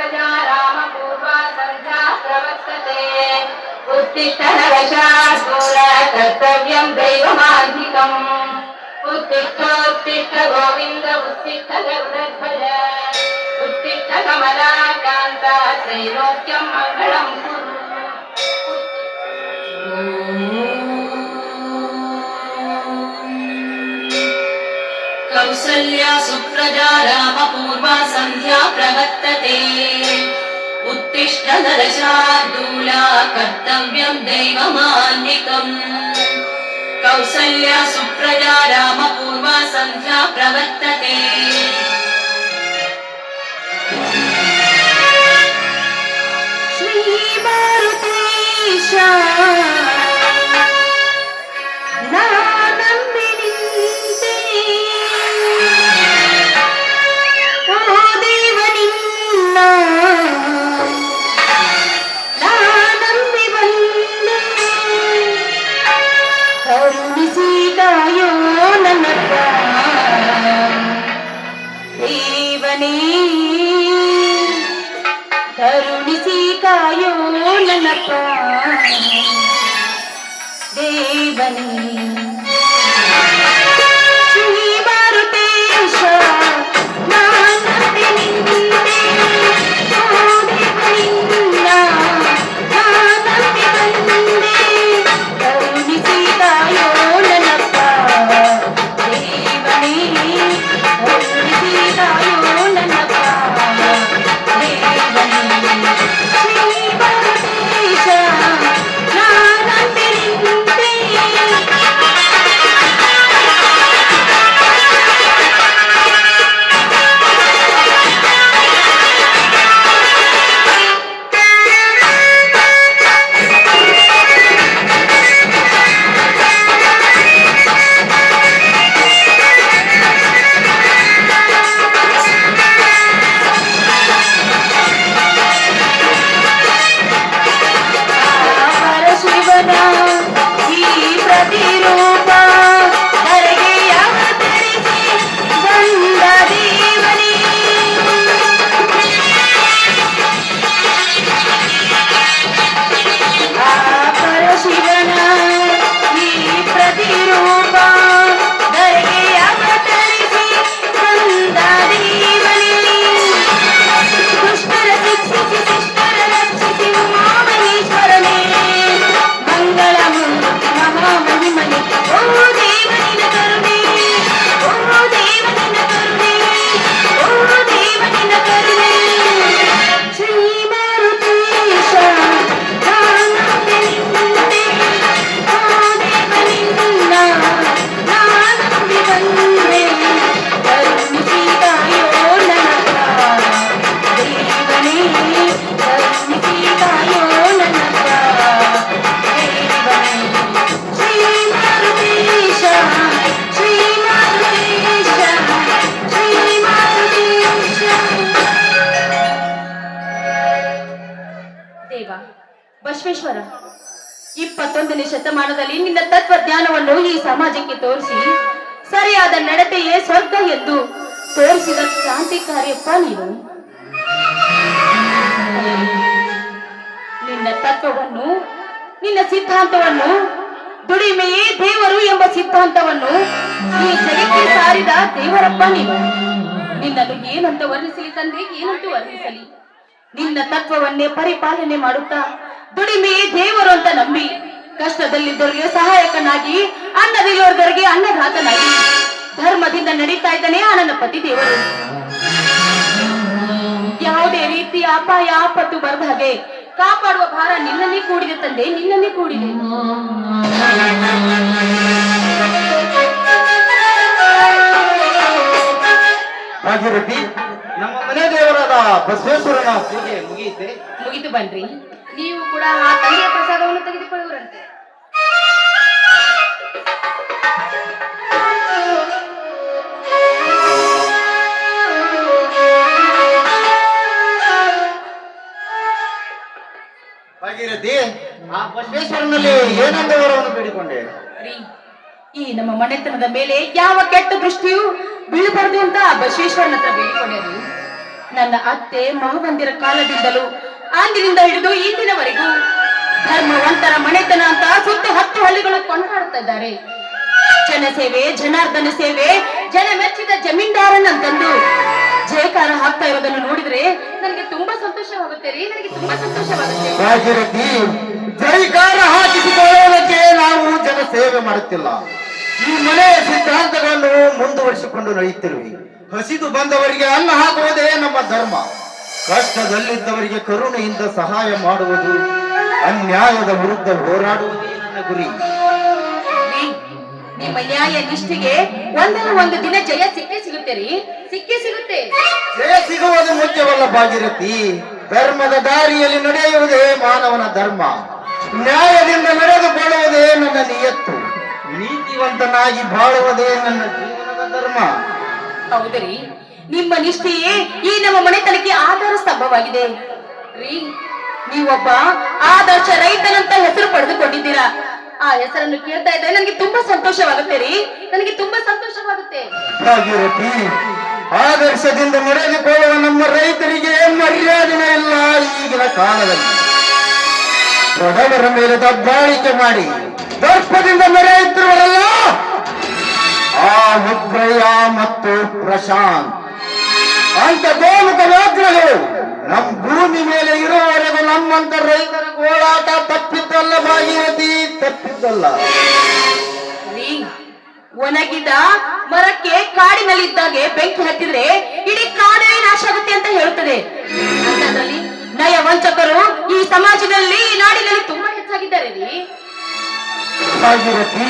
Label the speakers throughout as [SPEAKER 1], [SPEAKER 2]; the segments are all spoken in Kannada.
[SPEAKER 1] सुप्रजा रामपूर्वा सन्ध्या प्रवर्तते उत्तिष्ठ नरशार्दूल कर्तव्यं दैवमाधिकम् उत्तिष्ठोत्तिष्ठ गोविन्द उत्तिष्ठ गरुडध्वज उत्तिष्ठ कमलाकान्ता त्रैलोक्यं मङ्गलं कुरु
[SPEAKER 2] कौसल्या सुप्रजा रामपूर्वा सन्ध्या प्रवर्तते उत्तिष्ठदलशा कर्तव्यम् देवमान् कौसल्या सुप्रजा रामपूर्वा सन्ध्या प्रवर्तते
[SPEAKER 1] ಬಸವೇಶ್ವರ ಇಪ್ಪತ್ತೊಂದನೇ ಶತಮಾನದಲ್ಲಿ ನಿನ್ನ ತತ್ವಜ್ಞಾನವನ್ನು ಈ ಸಮಾಜಕ್ಕೆ ತೋರಿಸಿ, ಸರಿಯಾದ ನಡತೆಯೇ ಸ್ವರ್ಗ ಎಂದು ತೋರಿಸಿದ ಕ್ರಾಂತಿಕಾರಿಯಪ್ಪ ನೀನು. ನಿನ್ನ ತತ್ವವನ್ನು, ನಿನ್ನ ಸಿದ್ಧಾಂತವನ್ನು, ದುಡಿಮೆಯೇ ದೇವರು ಎಂಬ ಸಿದ್ಧಾಂತವನ್ನು ಈ ಜಗಕ್ಕೆ ಸಾರಿದ ದೇವರಪ್ಪ ನೀನು. ನಿನ್ನನ್ನು ಏನಂತ ವರ್ಣಿಸಲಿ ತಂದೆ, ಏನಂತ ವರ್ಣಿಸಲಿ? ನಿನ್ನ ತತ್ವವನ್ನೇ ಪರಿಪಾಲನೆ ಮಾಡುತ್ತಾ ದುಡಿಮೆಯೇ ದೇವರು ಅಂತ ನಂಬಿ ಕಷ್ಟದಲ್ಲಿದ್ದವರಿಗೆ ಸಹಾಯಕನಾಗಿ ಅನ್ನದಿಲ್ಲವರಿಗೆ ಅನ್ನದಾತನಾಗಿ ಧರ್ಮದಿಂದ ನಡೀತಾ ಇದ್ದಾನೆ ಆ ಪತಿ ದೇವರು. ಯಾವುದೇ ರೀತಿಯ ಅಪಾಯ ಆಪತ್ತು ಹಾಗೆ ಕಾಪಾಡುವ ಭಾರ ನಿನ್ನನ್ನೇ ಕೂಡಿದೆ ತಂದೆ ನಿನ್ನನ್ನೇ ಕೂಡಿದೆ.
[SPEAKER 3] ಭಾಗೀರಥಿ ನಮ್ಮ ಮನೆ ದೇವರಾದ ಬಸವೇಶ್ವರನ ಪೂಜೆ ಮುಗಿಯುತ್ತೆ.
[SPEAKER 1] ಮುಗಿದು ಬನ್ರಿ. ನೀವು ಕೂಡ ಆ ತಂದೆಯ ಪ್ರಸಾದವನ್ನು ತೆಗೆದುಕೊಳ್ಳುವರಂತೆ.
[SPEAKER 3] ಭಾಗೀರಥಿ ಆ ಬಸವೇಶ್ವರನಲ್ಲಿ ಏನೊಂದು ವರವನ್ನು ಬೇಡಿಕೊಂಡೆ
[SPEAKER 1] ಈ ನಮ್ಮ ಮನೆತನದ ಮೇಲೆ ಯಾವ ಕೆಟ್ಟ ದೃಷ್ಟಿಯು ಬೀಳಬಾರದು ಅಂತ ಬಸವೇಶ್ವರನ ಹತ್ರ
[SPEAKER 2] ನನ್ನ ಅತ್ತೆ ಮಾವಂದಿರ ಕಾಲದಿಂದಲೂ ಅಂದಿನಿಂದ ಹಿಡಿದು ಇಂದಿನವರೆಗೂ ಧರ್ಮವಂತರ ಮನೆತನ ಅಂತ ಸುತ್ತ ಹತ್ತು ಹಳ್ಳಿಗಳು ಕೊಂಡಾಡ್ತಾ ಇದ್ದಾರೆ. ಜನಸೇವೆ ಜನಾರ್ದನ ಸೇವೆ, ಜನ ಮೆಚ್ಚಿದ ಜಮೀನ್ದಾರನಂತಂದು ಜಯಕಾರ ಹಾಕ್ತಾ ಇರೋದನ್ನು ನೋಡಿದ್ರೆ ನನಗೆ ತುಂಬಾ ಸಂತೋಷವಾಗುತ್ತೆ ರೀ, ನನಗೆ ತುಂಬಾ ಸಂತೋಷವಾಗುತ್ತೆ.
[SPEAKER 3] ಜೈಕಾರ ಹಾಕಿಸಿಕೊಳ್ಳುವುದಕ್ಕೆ ನಾವು ಜನ ಸೇವೆ ಮಾಡುತ್ತಿಲ್ಲ. ಈ ಮನೆಯ ಸಿದ್ಧಾಂತಗಳನ್ನು ಮುಂದುವರಿಸಿಕೊಂಡು ನಡೆಯುತ್ತಿರುವೆ. ಹಸಿದು ಬಂದವರಿಗೆ ಅನ್ನ ಹಾಕುವುದೇ ನಮ್ಮ ಧರ್ಮ. ಕಷ್ಟದಲ್ಲಿದ್ದವರಿಗೆ ಕರುಣೆಯಿಂದ ಸಹಾಯ ಮಾಡುವುದು ಅನ್ಯಾಯದ ವಿರುದ್ಧ ಹೋರಾಡುವುದೇ ನನ್ನ ಗುರಿ.
[SPEAKER 2] ನಿಮ್ಮ ನ್ಯಾಯ ನಿಷ್ಠೆಗೆ ಒಂದಲ್ಲ ಒಂದು ದಿನ ಜಯ ಸಿಕ್ಕೇ ಸಿಗುತ್ತೆ ರೀ. ಸಿಕ್ಕೇ ಸಿಗುತ್ತೆ.
[SPEAKER 3] ಜಯ ಸಿಗುವುದು ಮುಖ್ಯವಲ್ಲ ಭಾಗಿರತಿ ಧರ್ಮದ ದಾರಿಯಲ್ಲಿ ನಡೆಯುವುದೇ ಮಾನವನ ಧರ್ಮ. ನ್ಯಾಯದಿಂದ ನಡೆದುಕೊಳ್ಳುವುದೇ ನನ್ನ ನಿಯತ್ತು. ನೀತಿವಂತನಾಗಿ ಬಾಳುವುದೇ ನನ್ನ ಜೀವನದ ಧರ್ಮ.
[SPEAKER 2] ಹೌದ್ರಿ? ನಿಮ್ಮ ನಿಷ್ಠೆಯೇ ಈ ನಮ್ಮ ಮನೆತನಕ್ಕೆ ಆಧಾರ ಸ್ತಂಭವಾಗಿದೆ. ರೀ ನೀವೊಬ್ಬ ಆದರ್ಶ ರೈತನಂತ ಹೆಸರು ಪಡೆದುಕೊಂಡಿದ್ದೀರಾ? ಆ ಹೆಸರನ್ನು ಕೇಳ್ತಾ ಇದ್ರೆ ನನಗೆ ತುಂಬಾ ಸಂತೋಷವಾಗುತ್ತೆ ರೀ. ನನಗೆ ತುಂಬಾ ಸಂತೋಷವಾಗುತ್ತೆ.
[SPEAKER 3] ಭಾಗೀರಥಿ ಆದರ್ಶದಿಂದ ನಡೆದುಕೊಳ್ಳುವ ನಮ್ಮ ರೈತರಿಗೆ ಮರ್ಯಾದೆನೇ ಇಲ್ಲ ಈಗಿನ ಕಾಲದಲ್ಲಿ. ಬಡವರ ಮೇಲೆ ದಬ್ಬಾಳಿಕೆ ಮಾಡಿ ದರ್ಪದಿಂದ ಮೆರೆಯುತ್ತಿರುವರಲ್ಲ ಆ ಉಗ್ರಯ್ಯ ಮತ್ತು ಪ್ರಶಾಂತ್. ಅಂತ ಗೋಮುಖ ವ್ಯಾಗ್ರಹಗಳು ನಮ್ ಭೂಮಿ ಮೇಲೆ ಇರುವವರೆಗೂ ನಮ್ಮಂತ ರೈತರ ಗೋಳಾಟ ತಪ್ಪಿದ್ದಲ್ಲ ಭಾಗೀರಥಿ, ತಪ್ಪಿದ್ದಲ್ಲ.
[SPEAKER 2] ಒಣಗಿದ ಮರಕ್ಕೆ ಕಾಡಿನಲ್ಲಿದ್ದಾಗೆ ಬೆಂಕಿ ಹತ್ತಿದ್ರೆ ಇಡೀ ಕಾಡೇ ನಾಶ ಆಗುತ್ತೆ ಅಂತ ಹೇಳುತ್ತದೆ. ನಯ ವಂಚಕರು ಈ ಸಮಾಜದಲ್ಲಿ ಈ ನಾಡಿನಲ್ಲಿ ತುಂಬಾ ಹೆಚ್ಚಾಗಿದ್ದಾರೆ ರೀ.
[SPEAKER 3] ಭಾಗೀರಥಿ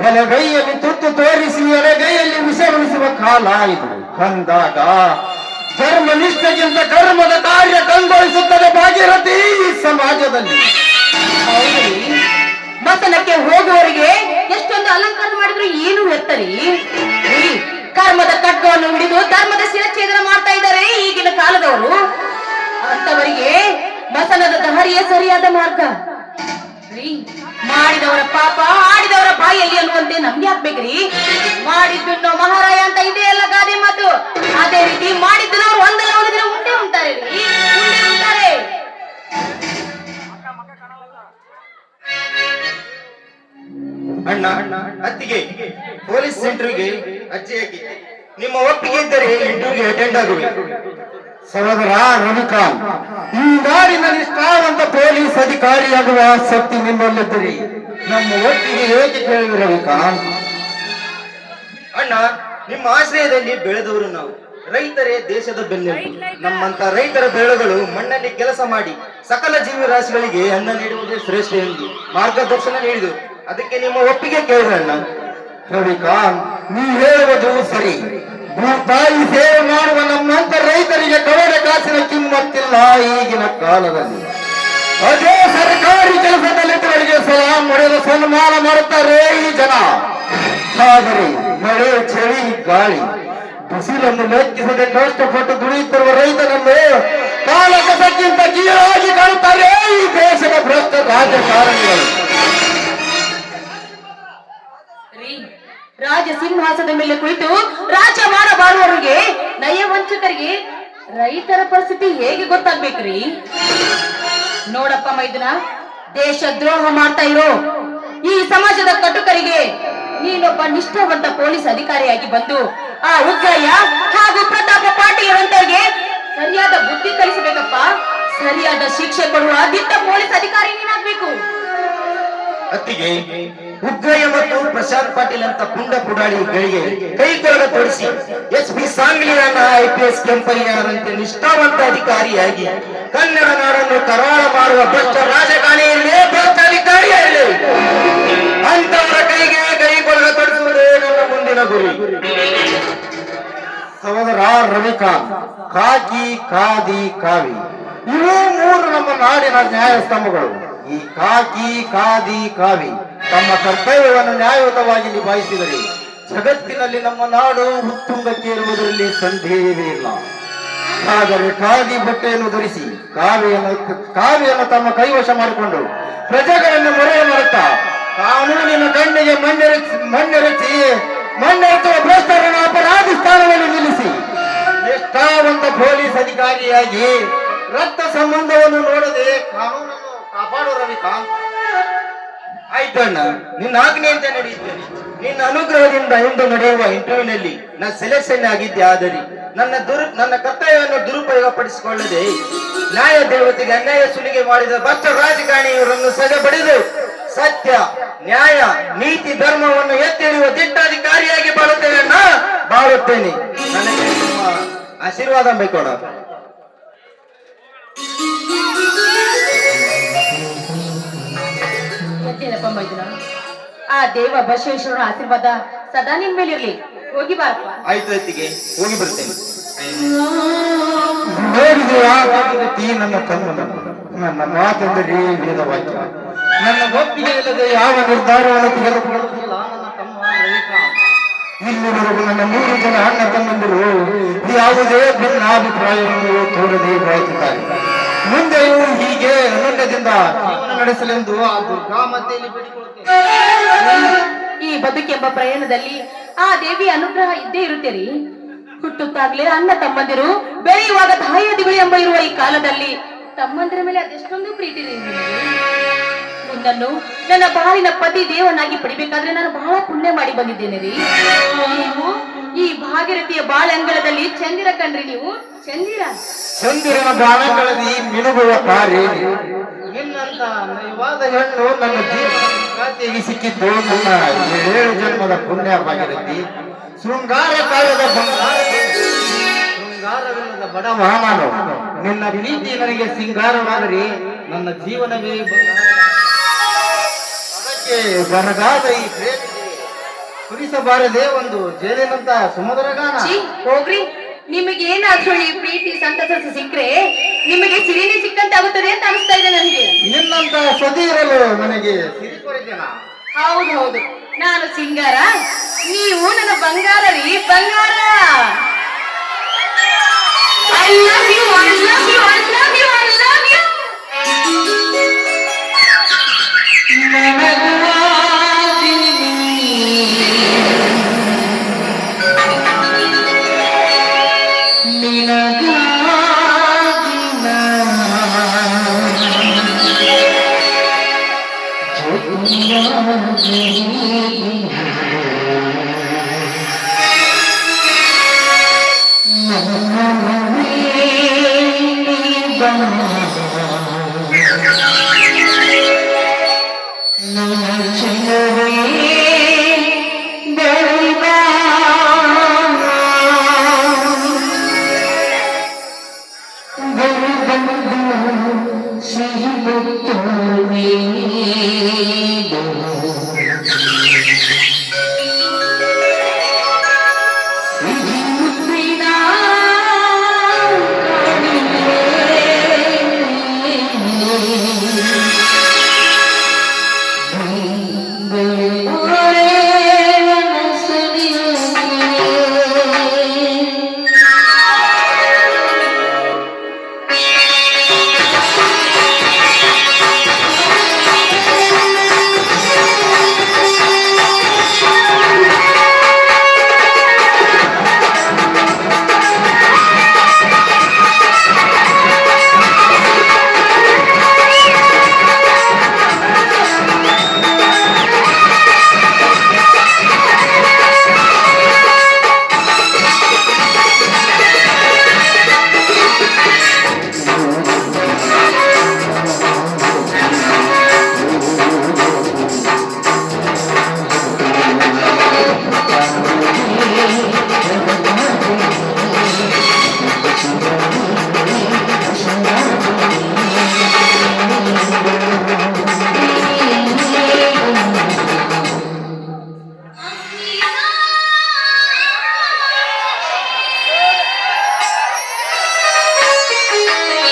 [SPEAKER 3] ಬಲಗೈಯಲ್ಲಿ ತುತ್ತು ತೋರಿಸಿ ಎಡಗೈಯಲ್ಲಿ ವಿಷಮಿಸುವ ಕಾಲ ಇದು. ಬಂದಾಗ ಧರ್ಮ ನಿಷ್ಠೆಗಿಂತ ಕರ್ಮದ ಕಾರ್ಯ ಕಂಗೊಳಿಸುತ್ತದೆ ಭಾಗೀರಥಿ ಈ ಸಮಾಜದಲ್ಲಿ.
[SPEAKER 2] ಮತನಕ್ಕೆ ಹೋಗುವವರಿಗೆ ಎಷ್ಟೊಂದು ಅಲಂಕಾರ ಮಾಡಿದ್ರು ಏನು ವ್ಯರ್ಥರಿ. ಕರ್ಮದ ಕಟ್ಟವನ್ನು ಹಿಡಿದು ಧರ್ಮದ ಶಿರಚ್ಛೇದನ ಮಾಡ್ತಾ ಇದ್ದಾರೆ ಈಗಿನ ಕಾಲದವರು. ಅಂತವರಿಗೆ ಮತನದ ದಾರಿಯೇ ಸರಿಯಾದ ಮಾರ್ಗ. ರೀ ಮಾಡಿದವರ ಪಾಪ, ಆಡಿದವರ ಬಾಯಲ್ಲಿ ಅನ್ನುವಂತೆ ನಮ್ಗೆ ಹಾಕ್ಬೇಕ್ರಿ ಮಾಡಿದ್ದು ಮಹಾರಾಯ ಅಂತ ಇದೆ ಎಲ್ಲ ಗಾದೆ ಮಾತು. ಅದೇ ರೀತಿ ಮಾಡಿದ್ದನವ್ರು ಒಂದಲ್ಲ ಒಂದು ದಿನ ಉಂಟೆ ಉಂಟಾರೆ ಉಂಟಾರೆ.
[SPEAKER 3] ಅಣ್ಣ, ಅತ್ತಿಗೆ, ಪೊಲೀಸ್ ಸೆಂಟರ್ಗೆ ಅಜ್ಜಿ ಹಾಕಿ. ನಿಮ್ಮ ಒಪ್ಪಿಗೆ ಇದ್ದರೆ ಇಂಟರ್ವ್ಯೂಗೆ ಅಟೆಂಡ್ ಆಗುವೆ ಸಹೋದರ ರವಿಕಾಂತ್ ಈ ನಾಡಿನ ನಿಷ್ಠಾವಂತ ಪೊಲೀಸ್ ಅಧಿಕಾರಿಯಾಗುವ ಶಕ್ತಿ ನಿಮ್ಮಲ್ಲಿದ್ದೀರಿ. ನಮ್ಮ ಒಟ್ಟಿಗೆ ಹೇಗೆ ಕೇಳಿದ್ರೆ ರವಿಕಾಂತ್
[SPEAKER 4] ಅಣ್ಣ ನಿಮ್ಮ ಆಶ್ರಯದಲ್ಲಿ ಬೆಳೆದವರು ನಾವು. ರೈತರೇ ದೇಶದ ಬೆನ್ನೆಲುಬು. ನಮ್ಮಂತ ರೈತರ ಬೆಳೆಗಳು ಮಣ್ಣಲ್ಲಿ ಕೆಲಸ ಮಾಡಿ ಸಕಲ ಜೀವರಾಶಿಗಳಿಗೆ ಅನ್ನ ನೀಡುವುದೇ ಶ್ರೇಷ್ಠ ಎಂದು ಮಾರ್ಗದರ್ಶನ ನೀಡಿದರು. ಅದಕ್ಕೆ ನಿಮ್ಮ ಒಪ್ಪಿಗೆ ಕೇಳಿದ್ರಣ್ಣ
[SPEAKER 3] ರವಿಕಾಂತ್ ನೀ ಹೇಳುವುದು ಸರಿ. ಭೂತಾಯಿ ಸೇವೆ ಮಾಡುವ ನಮ್ಮಂತ ರೈತರಿಗೆ ಕವಡ ಕಾಸಿನ ಕಿಮ್ಮತ್ತಿಲ್ಲ ಈಗಿನ ಕಾಲದಲ್ಲಿ. ಅದೇ ಸರ್ಕಾರಿ ಕೆಲಸದಲ್ಲಿದ್ದವರಿಗೆ ಸಲಾಂ ಹೊಡೆದು ಸನ್ಮಾನ ಮಾಡುತ್ತಾರೆ ಈ ಜನ. ಆದರೆ ಮಳೆ, ಚಳಿ, ಗಾಳಿ, ಬಿಸಿಲನ್ನು ಲೆಕ್ಕಿಸದೆ ಕಷ್ಟಪಟ್ಟು ದುಡಿಯುತ್ತಿರುವ ರೈತರನ್ನು ಕಾಲಕಸಕ್ಕಿಂತ ಕೀಳಾಗಿ ಕಾಣುತ್ತಾರೆ ಈ ದೇಶದ ಭ್ರಷ್ಟ ರಾಜಕಾರಣಿಗಳು.
[SPEAKER 2] ರಾಜ ಸಿಂಹಾಸದ ಮೇಲೆ ಕುಳಿತು ರಾಜ ಮಾಡಬಾರುವವರಿಗೆ ನಯ ವಂಚಕರಿಗೆ, ರೈತರ ಪರಿಸ್ಥಿತಿ ಹೇಗೆ ಗೊತ್ತಾಗ್ಬೇಕ್ರಿ? ನೋಡಪ್ಪ ಮೈದನ, ದೇಶ ದ್ರೋಹ ಮಾಡ್ತಾ ಇರೋ ಈ ಸಮಾಜದ ಕಟುಕರಿಗೆ ನೀನೊಬ್ಬ ನಿಷ್ಠಾವಂತ ಪೊಲೀಸ್ ಅಧಿಕಾರಿಯಾಗಿ ಬಂದು ಆ ಉಗ್ರಯ್ಯ ಹಾಗೂ ಪ್ರತಾಪ ಪಾಟೀಲ್ ಅಂತವರಿಗೆ ಸರಿಯಾದ ಬುದ್ಧಿ ಕಲಿಸಬೇಕಪ್ಪ. ಸರಿಯಾದ ಶಿಕ್ಷೆ ಕೊಡುವ ದಿಟ್ಟ ಪೊಲೀಸ್ ಅಧಿಕಾರಿ ನೀನಾಗ್ಬೇಕು.
[SPEAKER 4] ಉಗ್ರಯ್ಯ ಮತ್ತು ಪ್ರಶಾಂತ್ ಪಾಟೀಲ್ ಅಂತ ಪುಂಡ ಪುಡಾಳಿಗಳಿಗೆ ಕೈ ಕೆಳಗ ತೋರಿಸಿ ಎಸ್ ಪಿ ಸಾಂಗ್ಲಿಯನ್ನ ಐ ಪಿ ಎಸ್ ಕೆಂಪಯ್ಯನಂತೆ ನಿಷ್ಠಾವಂತ ಅಧಿಕಾರಿಯಾಗಿ ಕನ್ನಡ ನಾಡನ್ನು ಕರಾಳ ಮಾಡುವ ಭ್ರಷ್ಟ ರಾಜಕಾರಣಿಯಲ್ಲೇ ಭ್ರಷ್ಟ ಅಧಿಕಾರಿ ಇರಲಿ ಅಂತವರ ಕೈಗೆ ಕೈ ಕೊಳಗ ತೊಡಿಸುವುದೇ ನನ್ನ ಮುಂದಿನ ಗುರಿ.
[SPEAKER 3] ಸಹೋದರ ರವಿಕಾ ಕಾಕಿ ಕಾದಿ ಕಾವಿ ಇವು ಮೂರು ನಮ್ಮ ನಾಡಿನ ನ್ಯಾಯಸ್ತಂಭಗಳು. ಈ ಕಾಕಿ ಕಾದಿ ಕಾವಿ ತಮ್ಮ ಕರ್ತವ್ಯವನ್ನು ನ್ಯಾಯಯುತವಾಗಿ ನಿಭಾಯಿಸಿದರೆ ಜಗತ್ತಿನಲ್ಲಿ ನಮ್ಮ ನಾಡು ಉತ್ತುಂಗಕ್ಕೇರುವುದರಲ್ಲಿ ಸಂದೇಹವೇ ಇಲ್ಲ. ಆದರೆ ಖಾದಿ ಬಟ್ಟೆಯನ್ನು ಧರಿಸಿ ಕಾವ್ಯನ ಕಾವಿಯನ್ನು ತಮ್ಮ ಕೈವಶ ಮಾಡಿಕೊಂಡು ಪ್ರಜೆಗಳನ್ನು ಮೊರೆ ಮಾಡುತ್ತಾ ಕಾನೂನಿನ ಕಣ್ಣಿಗೆ ಮಣ್ಣೆರಚಿ ಮಣ್ಣೆರಚಿ ಮಣ್ಣೆರಚುವ ಭ್ರಷ್ಟರನ್ನು ಅಪರಾಧಿ ಸ್ಥಾನವನ್ನು ನಿಲ್ಲಿಸಿ ನಿಷ್ಠಾವಂತ ಪೊಲೀಸ್ ಅಧಿಕಾರಿಯಾಗಿ ರಕ್ತ ಸಂಬಂಧವನ್ನು ನೋಡದೆ ಕಾನೂನನ್ನು ಕಾಪಾಡು ರವಿಕಾಂತ್. ಆಯ್ತಣ್ಣ ನಿನ್ನ ಆಜ್ಞೆ ಅಂತ ನಡೆಯುತ್ತೇನೆ. ನಿನ್ನ ಅನುಗ್ರಹದಿಂದ ಇಂದು ನಡೆಯುವ ಇಂಟರ್ವ್ಯೂನಲ್ಲಿ ನಾನು ಸೆಲೆಕ್ಷನ್ ಆಗಿದ್ದೆ, ಆದರೆ ನನ್ನ ದುರ್, ನನ್ನ ಕರ್ತವ್ಯವನ್ನು ದುರುಪಯೋಗ ಪಡಿಸಿಕೊಳ್ಳದೆ ನ್ಯಾಯ ದೇವತೆಗೆ ಅನ್ಯಾಯ ಸುಲಿಗೆ ಮಾಡಿದ ಭಕ್ತ ರಾಜಕಾರಣಿಯವರನ್ನು ಸದೆ ಬಡಿದು ಸತ್ಯ, ನ್ಯಾಯ, ನೀತಿ, ಧರ್ಮವನ್ನು ಎತ್ತಿಡಿಯುವ ದಿಟ್ಟಾಧಿಕಾರಿಯಾಗಿ ಬಾಳುತ್ತೇನೆ ಅಣ್ಣ. ಬಾಳುತ್ತೇನೆ. ನನಗೆ ಆಶೀರ್ವಾದ ಬೇಕೋಣ
[SPEAKER 2] ಎದ್ದೇನಪ್ಪ ಮೈದುನ ಆ ದೇವ ಬಸವೇಶ್ವರನ ಆಶೀರ್ವಾದ ಸದಾ ನಿನ್ ಮೇಲಿರ್ಲಿ. ಹೋಗಿ ಬಾರಪ್ಪ
[SPEAKER 3] ಆಯ್ತು ಅತ್ತಿಗೆ ಹೋಗಿ ಬರ್ತೇನೆ. ನೋಡಿದೆಯಾ? ನನ್ನ ತಮ್ಮನ ನನ್ನ ಮಾತೆಂದರೆ ವೇದವಾಕ್ಯ ನನ್ನ ಒಪ್ಪಿಗೆ ಇಲ್ಲದೆ ಯಾವ ನಿರ್ಧಾರವನ್ನು ತೆಗೆದುಕೊಳ್ಳುತ್ತಿಲ್ಲ? ನನ್ನ ತಮ್ಮ ರವಿಕಾಂತ್ ಇಲ್ಲಿವರೆಗೂ ನನ್ನ ಮೂರು ಜನ ಅಣ್ಣ ತಮ್ಮಂದಿರು ಯಾವುದೇ ಭಿನ್ನಾಭಿಪ್ರಾಯವನ್ನು ತೋರದೆ ಬಯಸುತ್ತಾರೆ. ಮುಂದೆಯೂ ಹೀಗೆ ಅನನ್ಯದಿಂದ ನಡೆಸಲೆಂದು ಆ ದುರ್ಗಾಮತೆಯಲ್ಲಿ
[SPEAKER 2] ಈ ಬದುಕೆಂಬ ಪ್ರಯಾಣದಲ್ಲಿ ಆ ದೇವಿ ಅನುಗ್ರಹ ಇದ್ದೇ ಇರುತ್ತೀರಿ. ಹುಟ್ಟುತ್ತಾಗ್ಲೇ ಅಣ್ಣ ತಮ್ಮಂದಿರು, ಬೆಳೆಯುವಾಗ ತಾಯಿಯದಿಗಳು ಎಂಬ ಇರುವ ಈ ಕಾಲದಲ್ಲಿ ತಮ್ಮಂದಿರ ಮೇಲೆ ಅದೆಷ್ಟೊಂದು ಪ್ರೀತಿ ನನ್ನನ್ನು ನನ್ನ ಬಾಳಿನ ಪತಿ ದೇವನಾಗಿ ಪಡಿಬೇಕಾದ್ರೆ ನಾನು ಬಹಳ ಪುಣ್ಯ ಮಾಡಿ ಬಂದಿದ್ದೇನೆ ರೀ. ಈ ಭಾಗೀರಥಿಯ ಬಾಳಂಗಳದಲ್ಲಿ ಚಂದಿರ ಕಂಡ್ರಿ ನೀವು? ಚಂದಿರ.
[SPEAKER 3] ಚಂದಿರನ ಬಾಳಂಗಳಲ್ಲಿ ಮಿನುಗುವ ಕಾರ್ಯ ನಿನ್ನಂತ ನಯವಾದ ಹೆಣ್ಣು ನನ್ನ ಜೀವ ಖಾತೆಗೆ ಸಿಕ್ಕಿದ್ದು ನನ್ನ ಏಳು ಜನ್ಮದ ಪುಣ್ಯ ಭಾಗೀರಥಿ. ಶೃಂಗಾರ ಬಂಗಾರ ಶೃಂಗಾರವಿಲ್ಲದ ಬಡ ನಾನು ನಿನ್ನ ಪ್ರೀತಿ ನನಗೆ ಸಿಂಗಾರವಾದರೆ ನನ್ನ ಜೀವನವೇ. ಅದಕ್ಕೆ ಬರಗಾದ ಈ ಪ್ರೇಮಿಗೆ ಕುರಿಸಬಾರದೆ ಒಂದು ಜೇನಿನಂತ ಸುಮಧುರ ಗಾನ.
[SPEAKER 2] ಛೀ, ಹೋಗ್ರಿ. ನಿಮಗೆ ಏನಾದ್ರೂ ಈ ಪ್ರೀತಿ ಸಂತಸ ಸಿಕ್ಕರೆ ನಿಮಗೆ ಸಿರಿನೇ ಸಿಕ್ಕಂತಾಗುತ್ತದೆ ಅಂತ ಅನಿಸ್ತಾ ಇದೆ ನನಗೆ.
[SPEAKER 3] ನಿನ್ನಂತ ಸತಿ ಇರಲು ನನಗೆ ಸಿರಿ
[SPEAKER 2] ಹೌದು ಹೌದು. ನಾನು ಸಿಂಗಾರ ನೀವು ನನ್ನ ಬಂಗಾರ ರೀ ಬಂಗಾರ. I love you, I love you, I love you, I love you. Yeah.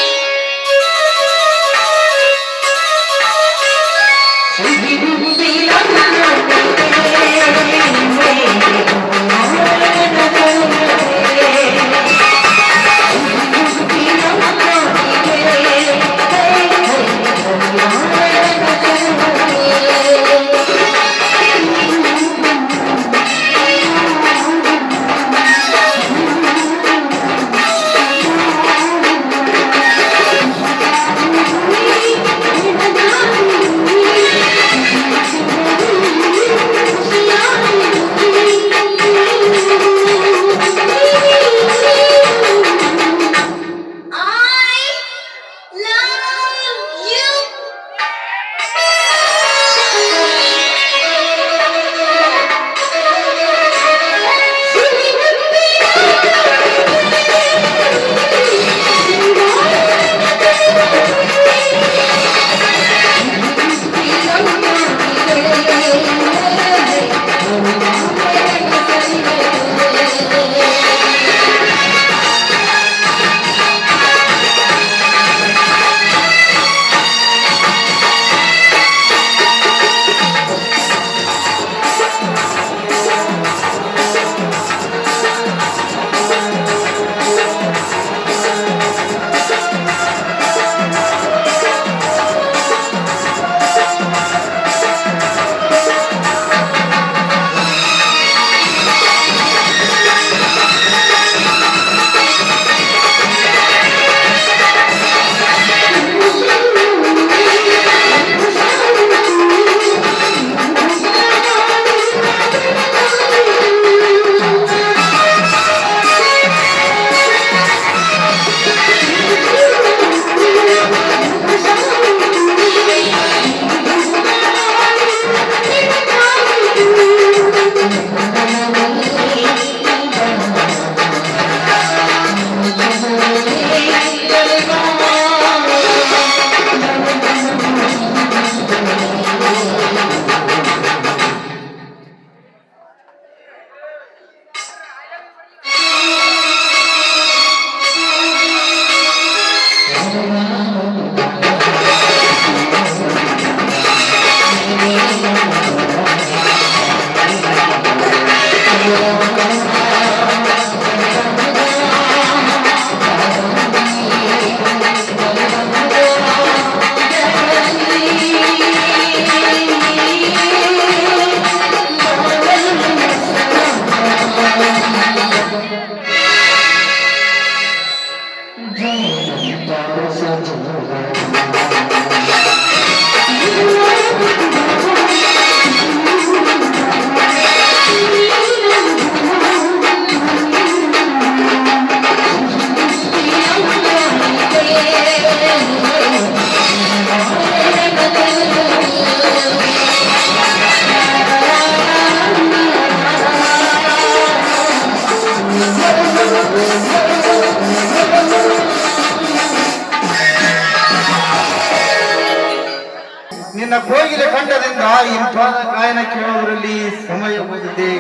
[SPEAKER 3] ನಿನ್ನ ಕೋಗಿಲೆ ಕಂಡದಿಂದ ಇಂಥ ಗಾಯನ ಕೇಳೋದ್ರಲ್ಲಿ ಸಮಯ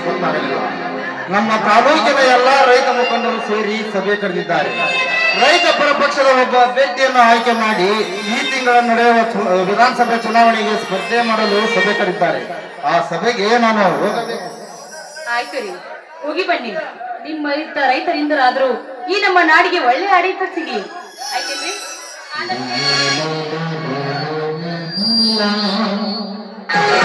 [SPEAKER 3] ಗೊತ್ತಾಗಲಿಲ್ಲ. ನಮ್ಮ ತಾಲೂಕಿನ ಎಲ್ಲಾ ರೈತ ಮುಖಂಡರು ಸೇರಿ ಸಭೆ ಕರೆದಿದ್ದಾರೆ. ರೈತ ಪರ ಪಕ್ಷದ ಒಬ್ಬ ಅಭ್ಯರ್ಥಿಯನ್ನು ಆಯ್ಕೆ ಮಾಡಿ ಈ ತಿಂಗಳ ನಡೆಯುವ ವಿಧಾನಸಭೆ ಚುನಾವಣೆಗೆ ಸ್ಪರ್ಧೆ ಮಾಡಲು ಸಭೆ ಕರೆದಿದ್ದಾರೆ. ಆ ಸಭೆಗೆ ನಾನು
[SPEAKER 2] ಆಯ್ತು ರೀ. ಹೋಗಿ ಬನ್ನಿ. ನಿಮ್ಮ ರೈತ ರೈತರಿಂದರಾದ್ರೂ ಈ ನಮ್ಮ ನಾಡಿಗೆ ಒಳ್ಳೆ ಆಡಳಿತ ಸಿಗಿ ಆಯ್ತೇನ್ರಿ?
[SPEAKER 4] আল্লাহ